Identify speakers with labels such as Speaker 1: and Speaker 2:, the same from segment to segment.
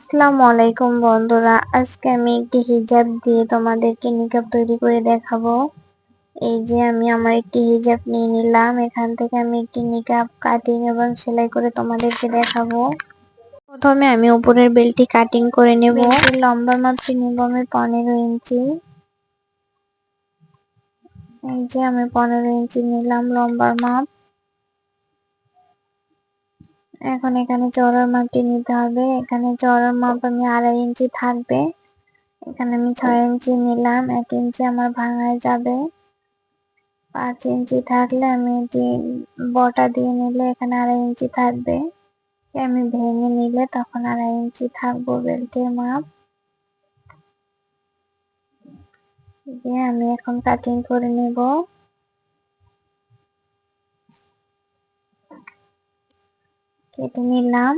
Speaker 1: আসসালামু আলাইকুম বন্ধুরা। আজকে আমি একটি হিজাব দিয়ে তোমাদেরকে নিকাব তৈরি করে দেখাবো। এই যে আমি আমার একটি হিজাব নিয়ে নিলাম। এখান থেকে আমি একটি নিকাব কাটিং এবং সেলাই করে তোমাদেরকে দেখাবো। প্রথমে আমি উপরের বেলটি কাটিং করে নেব। লম্বা মাপটি নেব আমি পনেরো ইঞ্চি। এই যে আমি পনেরো ইঞ্চি নিলাম লম্বার মাপ। এখন এখানে চড়ার মাপটি নিতে হবে। এখানে চড়ার মাপ আমি আড়াই ইঞ্চি থাকবে। এখানে আমি ছয় ইঞ্চি নিলাম, এক ইঞ্চি আমার ভাঙায় যাবে। পাঁচ ইঞ্চি থাকলে আমি এটি বটা দিয়ে নিলে এখানে আড়াই ইঞ্চি থাকবে। আমি ভেঙে নিলে তখন আড়াই ইঞ্চি থাকব বেল্টের মাপ। দিয়ে আমি এখন কাটিং করে নেব। কেটে নিলাম।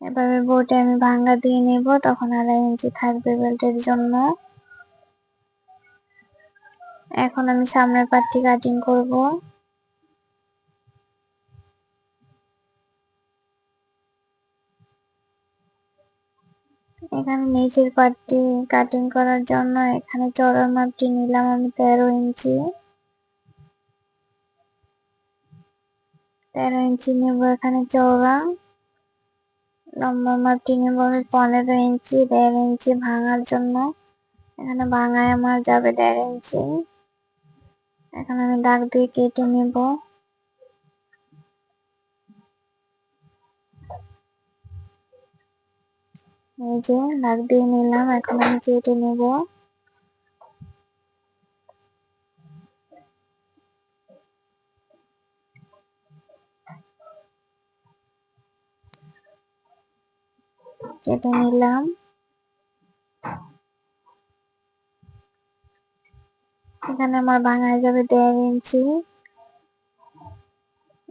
Speaker 1: এভাবে বোটে আমি ভাঙ্গা দিয়ে নেব, তখন আড়াই ইঞ্চি থাকবে বেল্টের জন্য। এখন আমি সামনের পাটটি কাটিং করব। এখানে নিচের পাটটি কাটিং করার জন্য এখানে চড়ার মাপটি নিলাম আমি তেরো ইঞ্চি তেরো ইঞ্চি নেব এখানে চওড়া লম্বা মাপটি নেব আমি পনেরো ইঞ্চি দেড় ইঞ্চি ভাঙার জন্য এখানে ভাঙায় আমার যাবে দেড় ইঞ্চি। এখন আমি দাগ দিয়ে কেটে নেব এই যে দাগ দিয়ে নিলাম এখন আমি কেটে নেব। কেটে নিলাম। এখানে আমার ভাঙায় যাবে দেড় ইঞ্চি।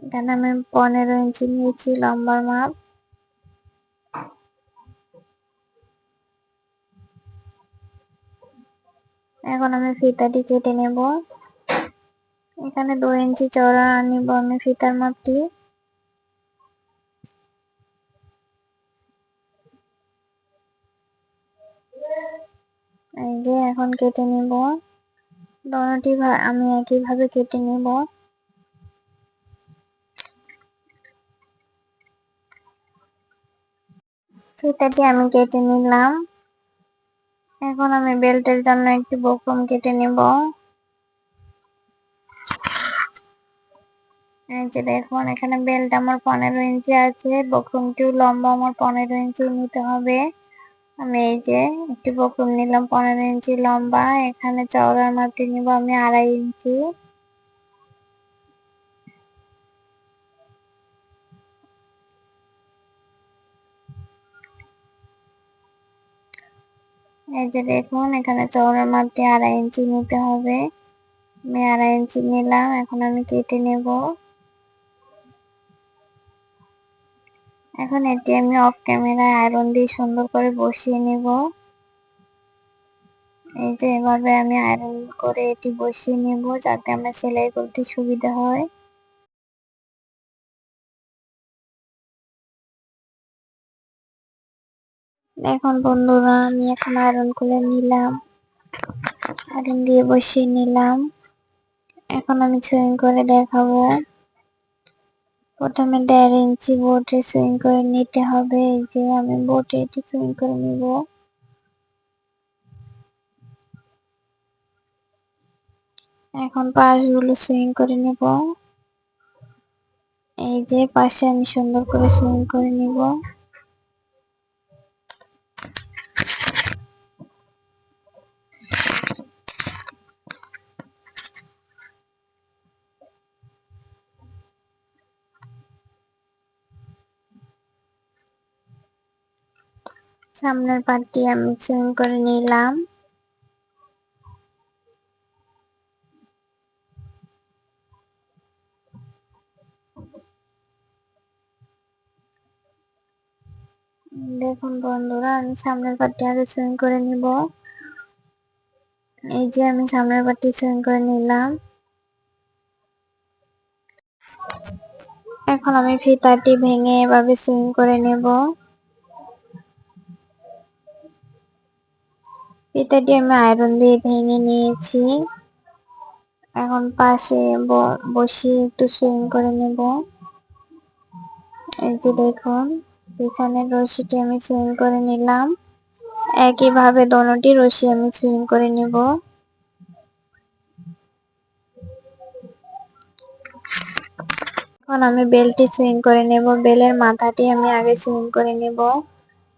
Speaker 1: এখানে আমি পনেরো ইঞ্চি নিয়েছি লম্বার মাপ। এখন আমি ফিতাটি কেটে নেব। এখানে দু ইঞ্চি চড়া নিব আমি ফিতার মাপটি। এই যে এখন কেটে নেব। দোনোটি আমি একইভাবে কেটে নেব। ফিতাটি আমি কেটে নিলাম। এখন আমি বেল্টের জন্য একটি বক্রম কেটে নেব। এই যে দেখুন, এখানে বেল্ট আমার পনেরো ইঞ্চি আছে, বক্রমটিও লম্বা আমার পনেরো ইঞ্চি নিতে হবে। আমি এই যে একটি বক্রম নিলাম, পনেরো ইঞ্চি লম্বা, এখানে চওড়ার মাপটি নিব আমি আড়াই ইঞ্চি। এই যে দেখুন, এখানে চওড়ার মাপটি আড়াই ইঞ্চি নিতে হবে। আমি আড়াই ইঞ্চি নিলাম, এখন আমি কেটে নেব। এখন এটি আমি অফ ক্যামেরায় আয়রন দিয়ে সুন্দর করে বসিয়ে নেব। এই যে এভাবে আমি আয়রন করে এটি বসিয়ে নেব যাতে আমরা সেলাই করতে সুবিধা হয়। এখন বন্ধুরা আমি এখন আয়রন করে নিলাম। আয়রন দিয়ে বসিয়ে নিলাম। এখন আমি সুইং করে দেখাবো। প্রথমে দেড় ইঞ্চি বোর্ডে সুইং করে নিতে হবে। এই যে আমি বোর্ডে এটি সুইং করে নিব। এখন পাশগুলো সুইং করে নেব। এই যে পাশে আমি সুন্দর করে সুইং করে নিব। সামনের পাটটি আমি সুইং করে নিলাম। দেখুন বন্ধুরা, আমি সামনের পাটটি আগে সুইং করে নিব। এই যে আমি সামনের পাটটি সুইং করে নিলাম। এখন আমি ফিতাটি ভেঙে এভাবে সুইং করে নেব। ফিতাটি আমি আয়রন দিয়ে ভেঙে নিয়েছি। এখন পাশে ব- বসিয়ে একটু সুইং করে নেব। এই যে দেখুন, পিছনের রশিটি আমি সুইং করে নিলাম। একইভাবে দোনোটি রশি আমি সুইং করে নেব। এখন আমি বেলটি সুইং করে নেব। বেলের মাথাটি আমি আগে সুইং করে নেব।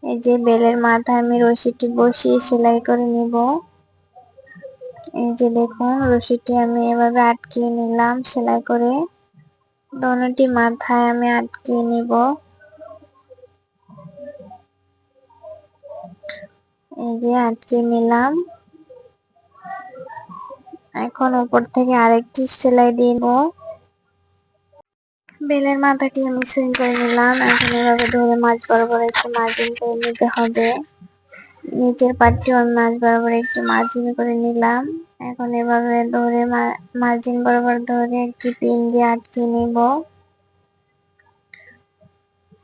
Speaker 1: এই যে বেলের মাথায় আমি রশিটি বসিয়ে সেলাই করে নেব। এই যে দেখুন, রশিটি আমি এভাবে আটকিয়ে নিলাম সেলাই করে। দোনোটি মাথায় আমি আটকিয়ে নিব। এই যে আটকিয়ে নিলাম। এখন উপর থেকে আরেকটি সেলাই দিব বেলের মাথাটি আমি সুইং করে নিলাম। এখন এভাবে ধরে মাছ বরাবর একটু মার্জিন করে নিতে হবে। নিচের পাটটিও আমি মাছ বরাবর একটু মার্জিন করে নিলাম। এখন এভাবে ধরে মার্জিন বরাবর ধরে একটি পিন দিয়ে আটকে নিব।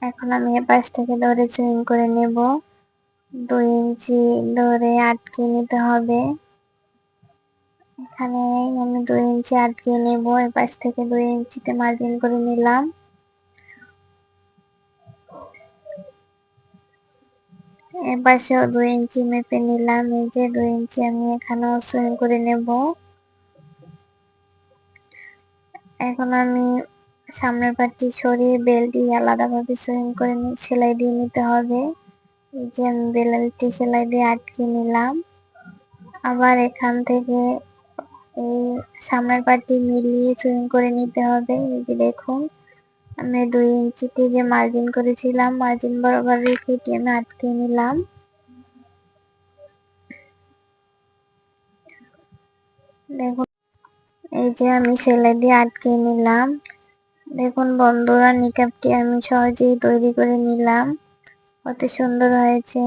Speaker 1: এখন আমি এ পাশ থেকে ধরে সুইং করে নেব। দুই ইঞ্চি ধরে আটকে নিতে হবে। এখানে আমি দুই ইঞ্চি আটকে নেব এ পাশ থেকে দুই ইঞ্চিতে মার্জিন করে নিলাম। এ পাশেও দুই ইঞ্চি মেপে নিলাম, এই যে দুই ইঞ্চি আমি এখানেও করে নেব। এখন আমি সামনের পাটটি সরিয়ে বেলটি আলাদাভাবে সুইং করে সেলাই দিয়ে নিতে হবে। যে আমি বেলটি সেলাই দিয়ে আটকে নিলাম। আবার এখান থেকে এই সামনের পাটটি মিলিয়ে সুইং করে নিতে হবে। এই যে দেখুন, আমি দুই ইঞ্চিতে যে মার্জিন করেছিলাম। মার্জিন বরাবর রেখে আমি আটকে নিলাম। দেখুন, এই যে আমি সেলাই দিয়ে আটকে নিলাম। দেখুন বন্ধুরা, নিকাপটি আমি সহজেই তৈরি করে নিলাম। কত সুন্দর হয়েছে।